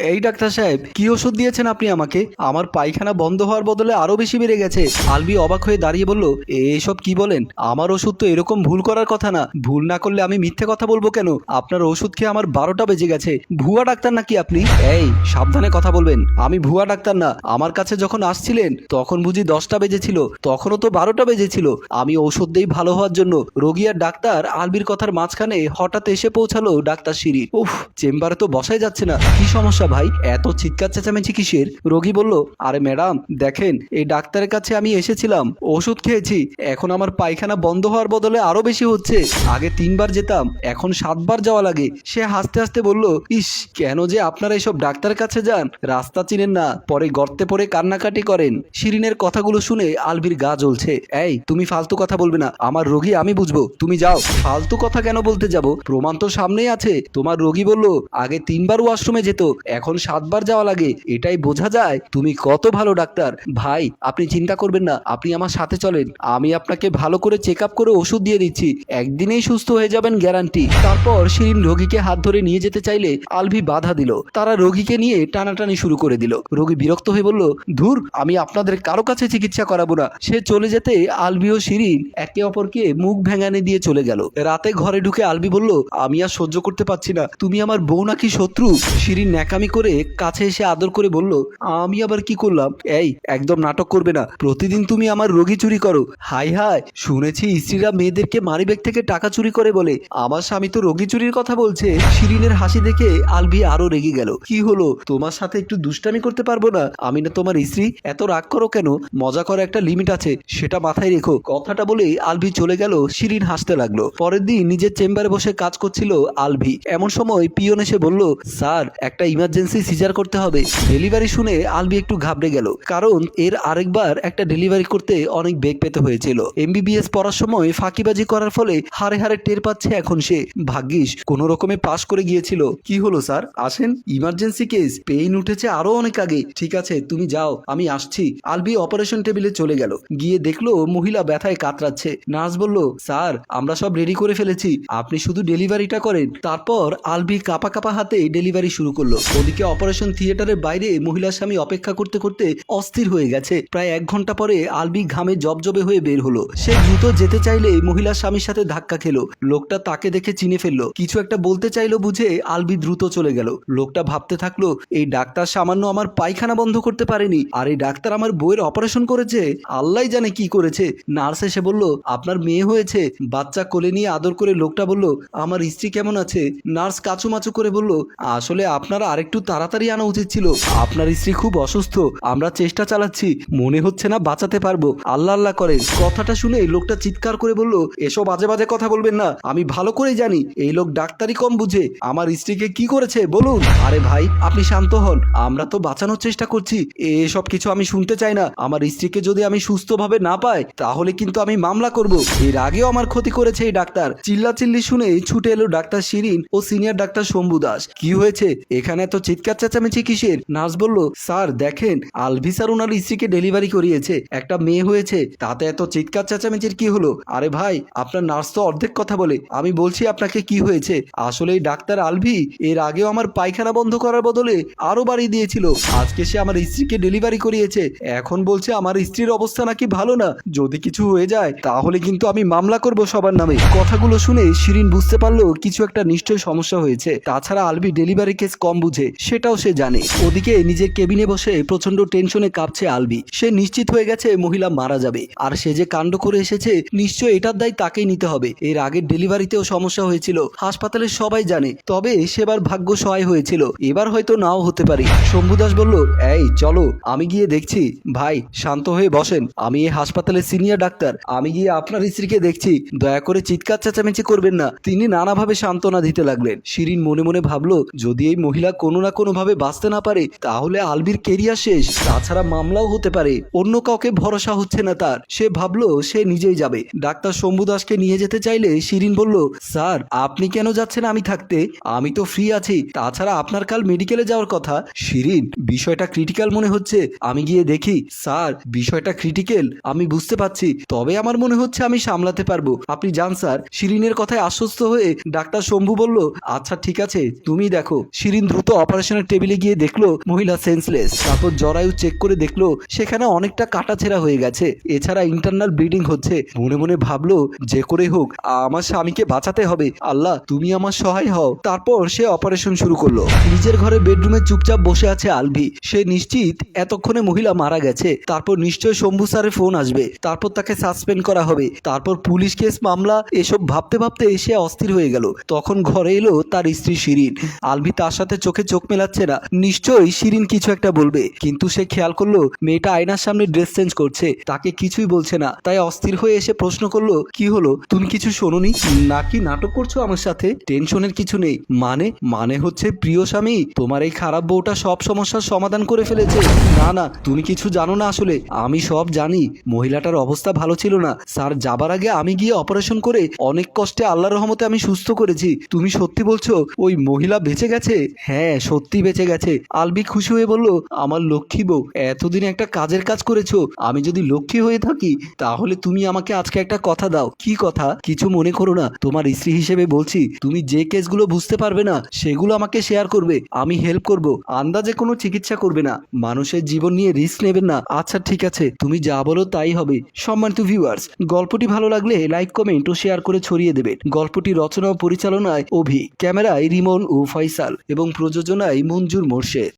এই ডাক্তার সাহেব, কি ওষুধ দিয়েছেন আপনি আমাকে? আমার পায়খানা বন্ধ হওয়ার বদলে আরও বেশি বেড়ে গেছে। আলবি অবাক হয়ে দাঁড়িয়ে বলল এইসব কি বলেন? আমার ওষুধ তো এরকম ভুল করার কথা না। ভুল না করলে আমি মিথ্যে কথা বলব কেন? আপনার ওষুধ খেয়ে আমার বারোটা বেজে গেছে। ভুয়া ডাক্তার নাকি আপনি? এই, সাবধানে কথা বলবেন। আমি ভুয়া ডাক্তার না। আমার কাছে যখন আসছিলেন, তখন বুঝি দশটা বেজেছিল। তখনও তো বারোটা বেজেছিল। আমি ওষুধ দেই ভালো হওয়ার জন্য। রোগী আর ডাক্তার আলবির কথার মাঝখানে হঠাৎ এসে পৌঁছালো ডাক্তার সিঁড়ি উফ, চেম্বারে তো বসাই যাচ্ছে না। কি সমস্যা? ভাই, এত চিৎকার চেঁচামেচি কিসের? রোগী বলল, আরে ম্যাডাম, দেখেন, এই ডাক্তারের কাছে আমি এসেছিলাম, ওষুধ খেয়েছি, এখন আমার পায়খানা বন্ধ হওয়ার বদলে আরও বেশি হচ্ছে। আগে তিনবার যেতাম, এখন সাতবার যাওয়া লাগে। সে হাসতে হাসতে বলল, ইস, কেন যে আপনারা এসব ডাক্তারের কাছে যান? রাস্তা চিনেন না, পরে গর্তে পড়ে কান্নাকাটি করেন। শিরিনের কথাগুলো শুনে আলভির গা জ্বলছে, এই, তুমি ফালতু কথা বলবে না, আমার রোগী আমি বুঝব, তুমি যাও। ফালতু কথা কেন বলতে যাব? প্রমাণ তো সামনেই আছে। তোমার রোগী বলল, আগে তিনবার ওয়াশরুমে যেত এখন সাতবার যাওয়া লাগে, এটাই বোঝা যায়। তুমি কত ভালো ডাক্তার। ভাই, আপনি চিন্তা করবেন না, আপনি আমার সাথে চলেন। আমি আপনাকে ভালো করে চেক আপ করে ওষুধ দিয়ে দিচ্ছি। একদিনেই সুস্থ হয়ে যাবেন গ্যারান্টি তারপর শিরিন রোগীকে হাত ধরে নিয়ে যেতে চাইলে আলভি বাধা দিল। তারা রোগীকে নিয়ে টানাটানি শুরু করে দিল। রোগী বিরক্ত হয়ে বলল, ধুর, আমি আপনাদের কারও কাছে চিকিৎসা করাবো না। সে চলে যেতে আলবি ও শিরিন একে অপরকে মুখ ভেঙানে দিয়ে চলে গেল। রাতে ঘরে ঢুকে আলবি বলল, আমি আর সহ্য করতে পারছি না। তুমি আমার বউ নাকি শত্রু? শিরিন ন্যাকামি করে কাছে এসে আদর করে বলল, আমি আবার কি করলাম? এই, একদম নাটক করবে না। প্রতিদিন তুমি আমার রোগী চুরি করো। হাই হাই, শুনেছি স্ত্রীরা মেয়েদেরকে মানিব্যাগ থেকে টাকা চুরি করে বলে। আমার স্বামী তো রোগী চুরির কথা বলছে। শিরিনের হাসি দেখে আলভি আরও রেগে গেল। কি হলো? তোমার সাথে একটু দুষ্টামি করতে পারব না? আমি না তোমার স্ত্রী? এত রাগ করো কেন? মজা করার একটা লিমিট আছে, সেটা মাথায় রেখো। কথাটা বলে আলভি চলে গেল শিরিন হাসতে লাগল। পরের দিন নিজের চেম্বারে বসে কাজ করছিল আলভি এমন সময় পিয়ন এসে বলল, স্যার, একটা ইমার্জেন্সি সিজার করতে হবে। ডেলিভারি শুনে আলবি একটু ঘাবড়ে গেল। কারণ এর আরেকবার একটা ডেলিভারি করতে অনেক বেগ পেতে হয়েছিল। এমবিবিএস পড়ার সময় ফাঁকিবাজি করার ফলে হারে হারে টের পাচ্ছে এখন সে। ভাগ্যিস, কোনো রকমে পাশ করে গিয়েছিল। কি হলো, স্যার? আসেন। ইমার্জেন্সি কেস পেইন উঠেছে আরও অনেক আগে। ঠিক আছে, তুমি যাও, আমি আসছি। আলবি অপারেশন টেবিলে চলে গেল। গিয়ে দেখল মহিলা ব্যথায় কাতরাচ্ছে। নার্স বলল, স্যার, আমরা সব রেডি করে ফেলেছি। আপনি শুধু ডেলিভারিটা করেন। তারপর আলবি কাপা কাপা হাতে ডেলিভারি শুরু করল। ওদিকে অপারেশন থিয়েটারের বাইরে মহিলার স্বামী অপেক্ষা করতে করতে অস্থির হয়ে গেছে। প্রায় এক ঘণ্টা পরে আলবি ঘামে জবজবে হয়ে বের হলো। সে দ্রুত যেতে চাইলে মহিলার স্বামীর সাথে ধাক্কা খেলো। লোকটা তাকে দেখে চিনে ফেলল। কিছু একটা বলতে চাইলো বুঝে আলবি দ্রুত চলে গেল। লোকটা ভাবতে থাকল, এই ডাক্তার সামান্য আমার পায়খানা বন্ধ করতে পারেনি। আর এই ডাক্তার আমার বইয়ের অপারেশন করেছে? আল্লাহ জানে কি করেছে। নার্স এসে বলল, আপনার মেয়ে হয়েছে। বাচ্চা কোলে নিয়ে আদর করে লোকটা বলল, আমার স্ত্রী কেমন আছে? নার্স কাচুমাচু করে বলল, আসলে আপনার আরেকটু তাড়াতাড়ি আনা উচিত ছিল। আপনার স্ত্রী খুব অসুস্থ, আমরা চেষ্টা চালাচ্ছি, মনে হচ্ছে না বাঁচাতে পারব। আল্লাহ আল্লাহ করেন। কথাটা শুনে লোকটা চিৎকার করে বলল, এসব বাজে বাজে কথা বলবেন না, আমি ভালো করেই জানি, এই লোক ডাক্তারি কম বুঝে। আমার স্ত্রীকে কি করেছে, বলুন? আরে ভাই, আপনি শান্ত হন, আমরা তো বাঁচানোর চেষ্টা করছি। এসব কিছু আমি শুনতে চাই না। আমার স্ত্রীকে যদি আমি সুস্থভাবে না পাই, তাহলে কিন্তু আমি মামলা করব। এর আগেও আমার ক্ষতি করেছে এই ডাক্তার। চিল্লা চিল্লি শুনে ছুটে এলো ডাক্তার শিরিন ও সিনিয়র ডাক্তার শম্ভু দাস। কি হয়েছে? এখানে এত চিৎকার চেঁচামেচি কিসের? নার্স বলল, স্যার, দেখেন, আলভি স্যার ওনার স্ত্রীকে ডেলিভারি করিয়েছে। একটা মেয়ে হয়েছে, তাতে এত চিৎকার চেঁচামেচির কি হলো? আরে ভাই, আপনার নার্স তো অর্ধেক কথা বলে। আমি বলছি আপনাকে কি হয়েছে? আসলে ডাক্তার আলভি এর আগেও আমার পায়খানা বন্ধ করার বদলে আরও বাড়িয়ে দিয়েছিল। আজকে সে আমার স্ত্রীকে ডেলিভারি করিয়েছে। এখন বলছে আমার স্ত্রীর অবস্থা নাকি ভালো না। যদি কিছু হয়ে যায়, তাহলে কিন্তু আমি মামলা করব সবার নামে। কথাগুলো শুনে শিরিন বুঝতে পারল কিছু একটা নিশ্চয় সমস্যা হয়েছে। তাছাড়া আলবি ডেলিভারি কেস কম বুঝে। সেটাও সে জানে। ওদিকে নিজের কেবিনে বসে প্রচণ্ড টেনশনে কাঁপছে আলবি। সে নিশ্চিত হয়ে গেছে মহিলা মারা যাবে। আর সে যে কাণ্ড করে এসেছে নিশ্চয় এটার দায় তাকেই নিতে হবে। এর আগের ডেলিভারিতেও সমস্যা হয়েছিল, হাসপাতালে সবাই জানে, তবে সেবার ভাগ্য সহায় হয়েছিল। এবার হয়তো নাও হতে পারে। শম্ভু দাস বলল, এই, চলো, আমি গিয়ে দেখছি। ভাই, শান্ত হয়ে বসেন। আমি এই হাসপাতালের সিনিয়র ডাক্তার। আমি গিয়ে আপনার স্ত্রীকে দেখছি। দয়া করে চিৎকার চেঁচামেচি করবেন না। তিনি নানাভাবে সান্ত্বনা দিতে লাগলেন। শিরিন মনে মনে ভাবলো, যদি এই মহিলা কোনো না কোনো ভাবে বাঁচতে না পারে, তাহলে আলবির কেরিয়ার শেষ। তাছাড়া মামলাও হতে পারে। অন্য কাউকে ভরসা হচ্ছে না তার। সে ভাবলো সে নিজেই যাবে। ডাক্তার শম্ভু দাসকে নিয়ে যেতে চাইলে শিরিন বলল, স্যার, আপনি কেন যাচ্ছেন আমি থাকতে? আমি তো ফ্রি আছি। তাছাড়া আপনার কাল মেডিকেলে যাওয়ার কথা। শিরিন, বিষয়টা ক্রিটিক্যাল মনে হচ্ছে। আমি গিয়ে দেখি। স্যার, বিষয়টা ক্রিটিক্যাল। আমি বুঝতে পারছি। তবে আমার মনে হচ্ছে আমি সামলাতে পারব। আপনি যান, স্যার। শিরিনের কথায় আশ্বস্ত হয়ে ডাক্তার শম্ভু বলল আচ্ছা ঠিক আছে। তুমি দেখো। শিরিন দ্রুত অপারেশনের টেবিলে গিয়ে দেখল মহিলা সেন্সলেস তারপর জরায়ু চেক করে দেখল সেখানে অনেকটা কাটাছেঁড়া হয়ে গেছে। এছাড়া ইন্টারনাল ব্লিডিং হচ্ছে। মনে মনে ভাবলো, যে করে হোক, আমার স্বামীকে বাঁচাতে হবে। আল্লাহ, তুমি আমার সহায় হও। তারপর সে অপারেশন শুরু করল। নিজের ঘরে বেডরুমে চুপচাপ বসে আছে আলভি। সে নিশ্চিত এতক্ষণে মহিলা মারা গেছে। তারপর নিশ্চয় শম্ভু স্যারের ফোন আসবে। তারপর তাকে সাসপেন্ড করা হবে। তারপর পুলিশ কেস মামলা, এসব ভাবতে ভাবতে সে অস্থির হয়ে গেল। তখন ঘরে এলো তার স্ত্রী শিরিন। আলভি তার সাথে চোখে চোখ মেলাচ্ছে না। নিশ্চয়ই শিরিন কিছু একটা বলবে। কিন্তু সে খেয়াল করল, মেয়েটা আয়নার সামনে ড্রেস চেঞ্জ করছে। তাকে কিছুই বলছে না। তাই অস্থির হয়ে এসে প্রশ্ন করল, কি হলো? তুমি কিছু শোনোনি? নাকি নাটক করছ আমার সাথে? টেনশনের কিছু নেই। মানে? মানে হচ্ছে প্রিয় স্বামী? তোমার এই খারাপ বউটা সব সমস্যার সমাধান করে ফেলেছে। না না, তুমি কিছু জানো না আসলে। আমি সব জানি। মহিলাটার অবস্থা ভালো ছিল না। স্যার, যাবার আগে আমি গিয়ে অপারেশন করে অনেক কষ্টে আল্লাহর রহমতে আমি সুস্থ করেছি। তুমি সত্যি বলছো, ওই মহিলা বেঁচে গেছে? হ্যাঁ সত্যি বেঁচে গেছে। আলবি খুশি হয়ে বলল, আমার লক্ষ্মী বউ, এতদিন একটা কাজের কাজ করেছ। আমি যদি লক্ষ্মী হয়ে থাকি, তাহলে তুমি আমাকে আজকে একটা কথা দাও। কি কথা? কিছু মনে করো না। তোমার স্ত্রী হিসেবে বলছি, তুমি যে কেসগুলো বুঝতে পারবে না, সেগুলো আমাকে শেয়ার করবে। আমি হেল্প করব। আন্দাজে কোনো চিকিৎসা করবে না। মানুষের জীবন নিয়ে রিস্ক নেবেন না। আচ্ছা ঠিক আছে। তুমি যা বলো তাই হবে। সম্মানিত ভিউয়ার্স, গল্পটি ভালো লাগলে লাইক, কমেন্ট ও শেয়ার করে ছড়িয়ে দেবেন। গল্পটি রচনা ও পরিচালনায় অভি। ক্যামেরায় রিমন ও ফয়সাল। এবং প্রযোজনায় মঞ্জুর মোর্শেদ।